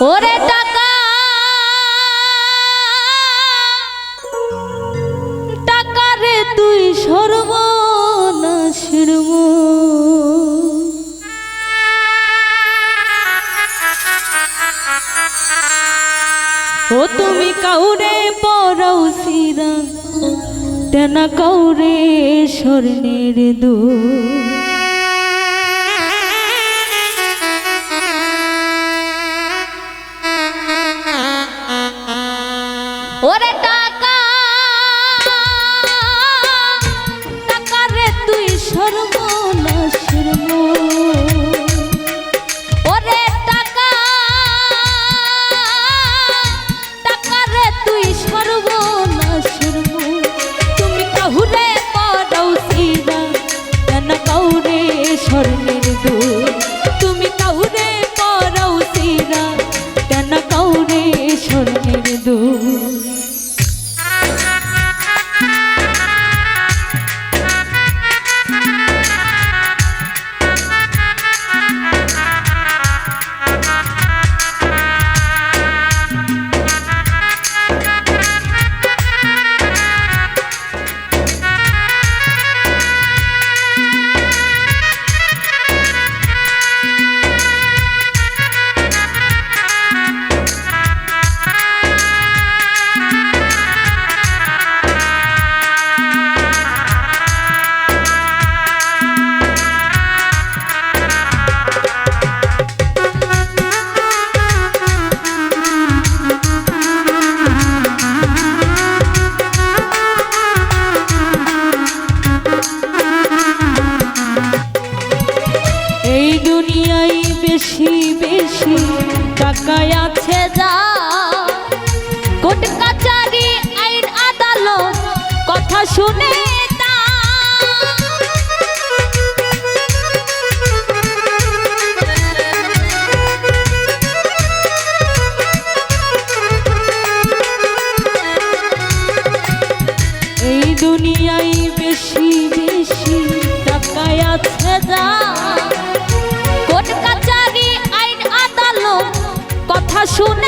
ওরে টাকা টাকা রে তুই সর্বনাশের মূল। ও তুমি কাউরে পরাও সিরা, তেনা কাউরে স্বর্ণের দু বেশি বেশি টাকায় আছে যা। কোর্ট কাচারি আইন আদালত কথা শুনে শুনে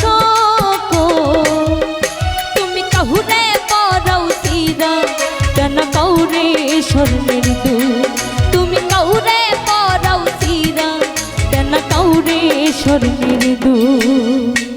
শোকো। তুমি কাহুরে পরাও সিরা কেন কাউরে স্বর্ণের দুধ তুমি কাউরে পরাও সিরা কেন কাউরে স্বর্ণের দুধ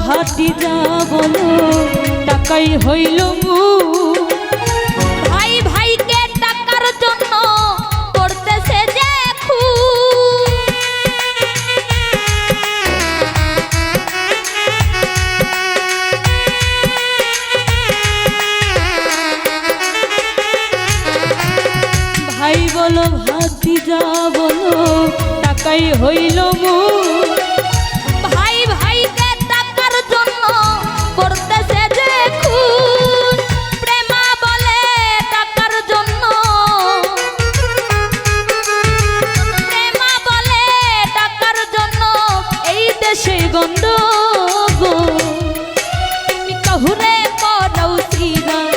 যা বলো টাকাই হইল মু ভাই ভাইকে টাকার জন্য করতেছে যে ভাই বলো ভাতি যা বলো টাকাই হইল মু তুমি কাহুরে